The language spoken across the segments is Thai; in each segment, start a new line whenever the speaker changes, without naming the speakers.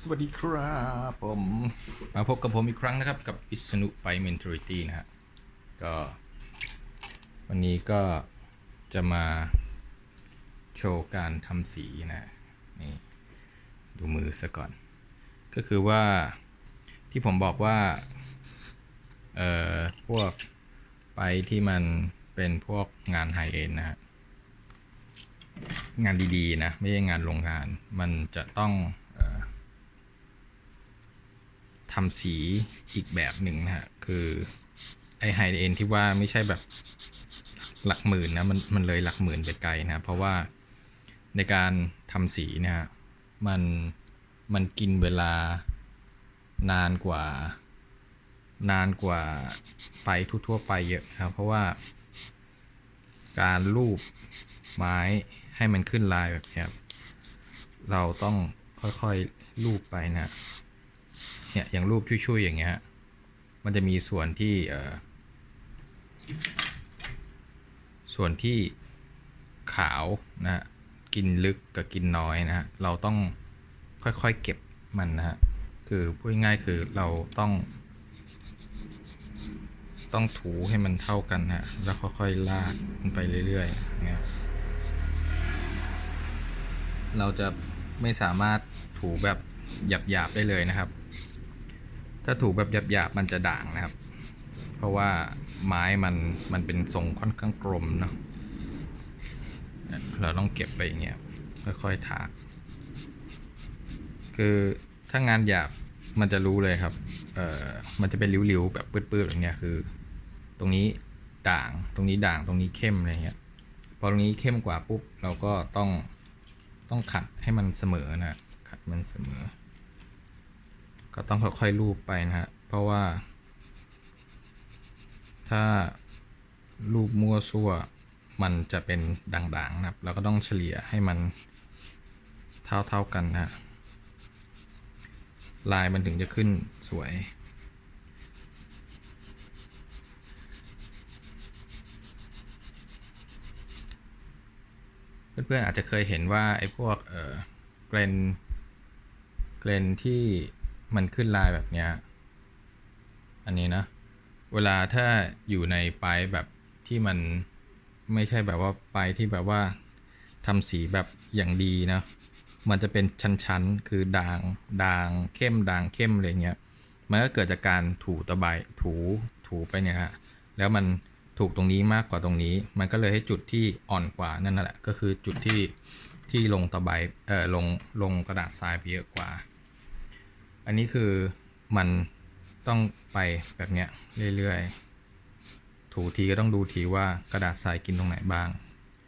สวัสดีครับผม มาพบกับผมอีกครั้งนะครับ กับอิสนุไป Mentality นะฮะก็ วันนี้ก็จะมาโชว์การทำสีนะนี่ดูมือซะก่อน ก็คือว่าที่ผมบอกว่า เอ่อ พวกไปที่มันเป็นพวกงานไฮเอ็นนะฮะงานดีๆนะ ไม่ใช่งานโรงงาน มันจะต้อง ทำสีอีกแบบหนึ่งนะฮะ คือไอไฮเอ็นที่ว่าไม่ใช่แบบหลักหมื่นนะ มันมันเลยหลักหมื่นไปไกลนะ เพราะว่าในการทำสีนี่ยมันมันกินเวลานานกว่า นานกว่าไปทั่วๆไปเยอะครับเพราะว่าการรูปไม้ให้มันขึ้นลายแบบนี้เราต้องค่อยๆรูปไปนะ เนี่ยอย่างรูปชุยๆอย่างเงี้ยมันจะมีส่วนที่เออส่วนที่ขาวนะฮะกินลึกกับกินน้อยนะฮะเราต้องค่อยๆเก็บมันนะฮะคือพูดง่ายๆคือเราต้อง ต้องถูให้มันเท่ากันฮะแล้วค่อยๆลากมันไปเรื่อยๆเงี้ยเราจะไม่สามารถถูแบบหยาบๆได้เลยนะครับ ถ้าถูแบบหยาบๆมันจะด่างนะครับ เพราะว่าไม้มันมันเป็นทรงค่อนข้างกลมเนาะเราต้องเก็บไปอย่างเงี้ยค่อยๆถาก คือถ้างานหยาบมันจะรู้เลยครับเอ่อมันจะเป็นริ้วๆแบบปื้ดๆแบบเนี้ยคือ ตรงนี้ด่างตรงนี้ด่างตรงนี้เข้มอะไรเงี้ยพอตรงนี้เข้มกว่าปุ๊บเราก็ต้องต้องขัดให้มันเสมอนะขัดมันเสมอ ก็ต้องค่อยๆรูปไปนะฮะ เพราะว่า ถ้ารูปมั่วซั่วมันจะเป็นด่างๆนะครับ เราก็ต้องเฉลี่ยให้มันเท่าๆกันนะลายมันถึงจะขึ้นสวย เพื่อนๆอาจจะเคยเห็นว่าไอ้พวกเอ่อเกรนเกรนที่ มันขึ้นลายแบบเนี้ย อันนี้นะ เวลาถ้าอยู่ในปลายแบบที่มันไม่ใช่แบบว่าปลายที่แบบว่าทำสีแบบอย่างดีนะ มันจะเป็นชั้นๆ คือด่างด่างเข้มด่างเข้มอะไรเงี้ย มันก็เกิดจากการถูตะไบถูถูไปเนี่ยฮะ แล้วมันถูกตรงนี้มากกว่าตรงนี้ มันก็เลยให้จุดที่อ่อนกว่านั่นแหละ ก็คือจุดที่ที่ลงตะไบเออลงลงกระดาษทรายไปเยอะกว่า อันนี้คือมันต้องไปแบบเนี้ยเรื่อยๆ ถูทีก็ต้องดูทีว่ากระดาษทรายกินตรงไหนบ้าง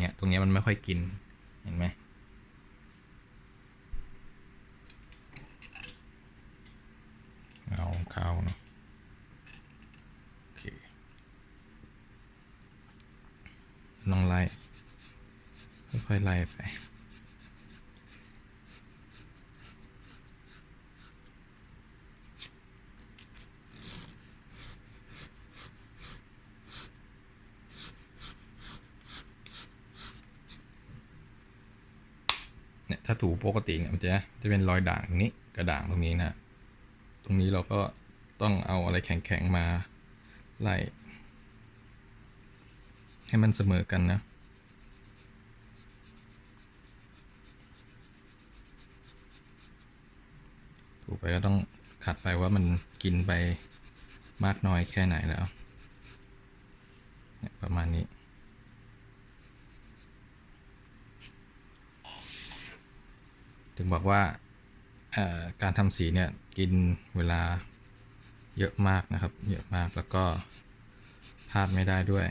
เนี่ยตรงเนี้ยมันไม่ค่อยกิน เห็นไหมเอาเข้าเนาะโอเคลองไล่ค่อยๆไล่ไป ถ้าถูปกติเนี่ยมันจะจะเป็นรอยด่างตรงนี้กระด่างตรงนี้นะตรงนี้เราก็ต้องเอาอะไรแข็งๆมาไล่ให้มันเสมอกันนะถูไปก็ต้องขัดไปว่ามันกินไปมากน้อยแค่ไหนแล้ว ประมาณนี้ ถึงบอกว่าการทำสีเนี่ยกินเวลาเยอะมากนะครับ เยอะมากแล้วก็พลาดไม่ได้ด้วย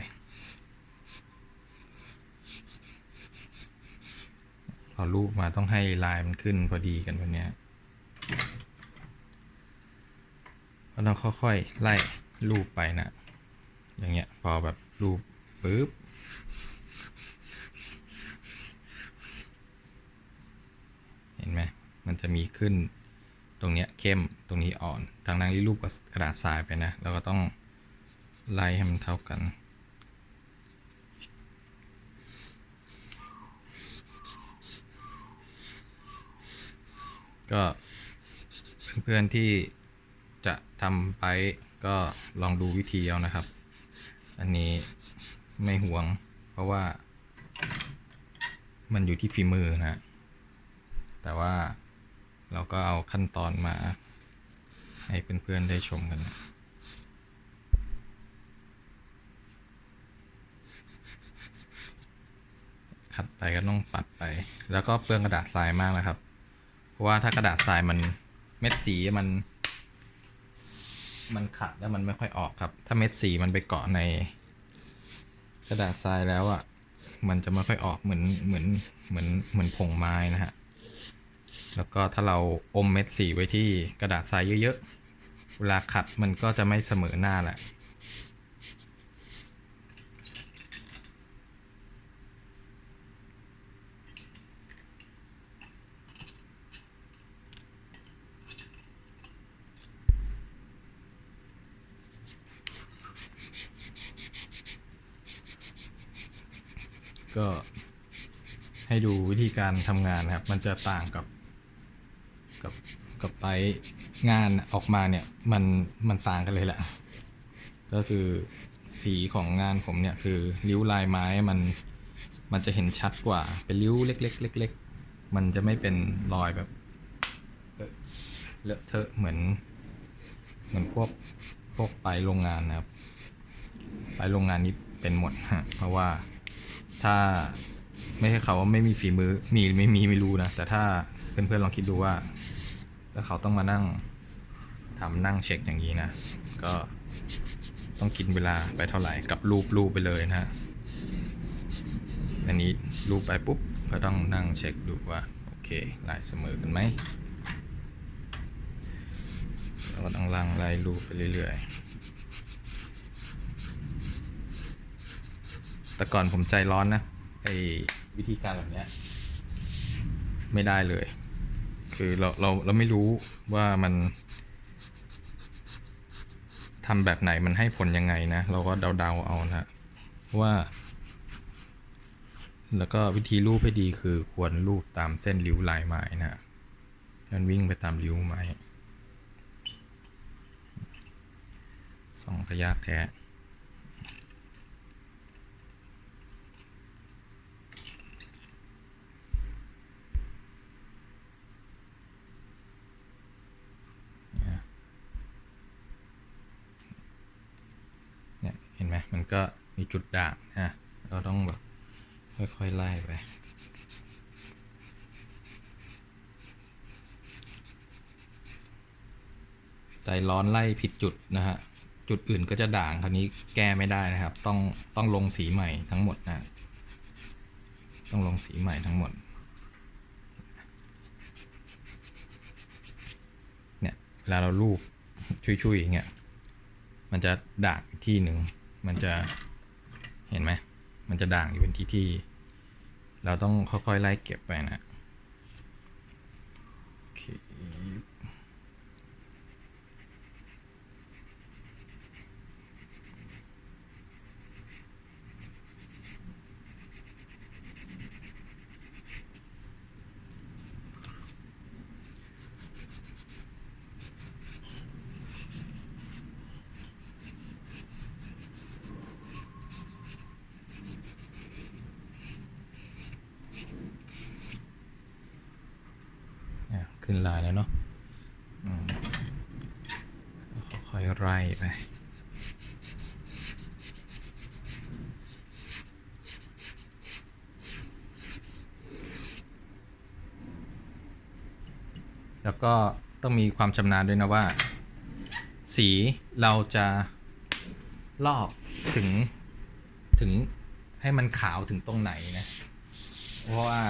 พอรูปมาต้องให้ลายมันขึ้นพอดีกันวันนี้ก็ต้องค่อยๆไล่รูปไปนะ อย่างเงี้ยพอแบบรูปปุ๊บ ห็นไหมมันจะมีขึ้นตรงเนี้ยเข้มตรงนี้อ่อนทางนั้นที่รูปกับกระดาษทรายไปนะเราก็ต้องไล่ให้มันเท่ากัน ก็เพื่อนๆที่จะทำไปก็ลองดูวิธีเอานะครับ อันนี้ไม่ห่วงเพราะว่ามันอยู่ที่ฝีมือนะ แต่ว่าเราก็เอาขั้นตอนมาให้เพื่อนๆได้ชมกันนะขัดไปก็ต้องปัดไป แล้วก็เปลืองกระดาษทรายมากนะครับ เพราะว่าถ้ากระดาษทรายมันเม็ดสีมัน มันขัดแล้วมันไม่ค่อยออกครับ ถ้าเม็ดสีมันไปเกาะใน กระดาษทรายแล้วอะ มันจะไม่ค่อยออกเหมือนเหมือนเหมือนเหมือนผงไม้นะฮะ แล้วก็ถ้าเราอมเม็ดสีไว้ที่กระดาษทรายเยอะๆ เวลาขัดมันก็จะไม่เสมอหน้าแหละ ก็ให้ดูวิธีการทำงานครับ มันจะต่างกับ กับกับไปงานออกมาเนี่ยมันมันต่างกันเลยแหละ ก็คือสีของงานผมเนี่ยคือริ้วลายไม้มันมันจะเห็นชัดกว่า เป็นริ้วเล็กๆเล็กๆมันจะไม่เป็นรอยแบบเลอะเทอะเหมือน เหมือนพวกพวกไปโรงงานนะครับ ไปโรงงานนี้เป็นหมดฮะเพราะว่าถ้าไม่ใช่เขาว่าไม่มีฝีมือมีไม่มีไม่รู้นะ แต่ถ้าเพื่อนๆลองคิดดูว่า ถ้าเขาต้องมานั่งทำนั่งเช็คอย่างนี้นะ ก็ต้องกินเวลาไปเท่าไหร่กับรูปรูปไปเลยนะฮะอันนี้รูปไปปุ๊บก็ต้องนั่งเช็คดูว่า โอเคลายเสมอกันไหมแล้วก็ต้องลังไล่รูปไปเรื่อยๆ แต่ก่อนผมใจร้อนนะไอ้วิธีการแบบเนี้ยไม่ได้เลย คือเราเราเราไม่รู้ว่ามันทำแบบไหนมันให้ผลยังไงนะ เราก็เดาๆเอานะว่า แล้วก็วิธีรูปให้ดีคือควรรูปตามเส้นริ้วลายไม้นะมันวิ่งไปตามริ้วไม้สองพยากแท้ เนี่ยเห็นไหมมัน ก็มีจุดด่างนะเราต้องแบบค่อยๆไล่ไปใจร้อนไล่ผิดจุดนะฮะ จุดอื่นก็จะด่างคราวนี้แก้ไม่ได้นะครับ ต้องต้องลงสีใหม่ทั้งหมดนะ ต้องลงสีใหม่ทั้งหมด เนี่ยเวลาเราลูบชุยๆอย่างเงี้ย มันจะด่างที่หนึ่ง มันจะเห็นไหม มันจะด่างอยู่เป็นที่ที่ เราต้องค่อยๆไล่เก็บไปนะ ขึ้นลายแล้วเนาะค่อยๆไล่ไปแล้วก็ต้องมีความชำนาญด้วยนะว่า สีเราจะลอกถึงถึงให้มันขาวถึงตรงไหนนะ เพราะว่า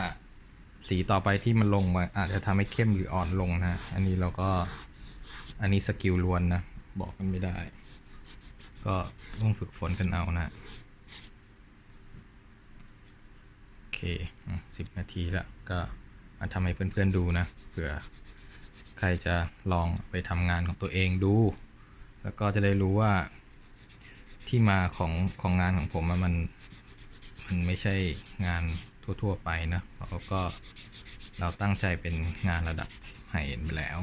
สีต่อไปที่มันลงมาอาจจะทำให้เข้มหรืออ่อนลงนะ อันนี้เราก็อันนี้สกิลล้วนนะ บอกกันไม่ได้ ก็ต้องฝึกฝนกันเอานะ โอเคสิบนาทีแล้วก็มาทำให้เพื่อนๆดูนะเผื่อใครจะลองไปทำงานของตัวเองดู แล้วก็จะได้รู้ว่าที่มาของของงานของผมมันมันไม่ใช่งาน ทั่ว ๆ ไปนะเราก็เราตั้งใจเป็นงานระดับไฮเอ็นไปแล้ว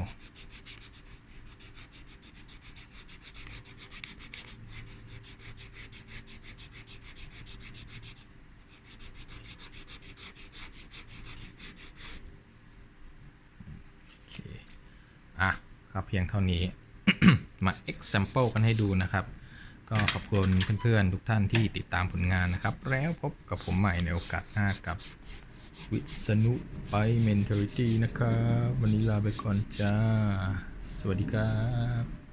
อะครับเพียงเท่านี้ มา example กันให้ดูนะครับ ก็ขอบคุณเพื่อนๆทุกท่านที่ติดตามผลงานนะครับ แล้วพบกับผมใหม่ในโอกาสหน้ากับวิษณุไป mentality นะครับ วันนี้ลาไปก่อนจ้า สวัสดีครับ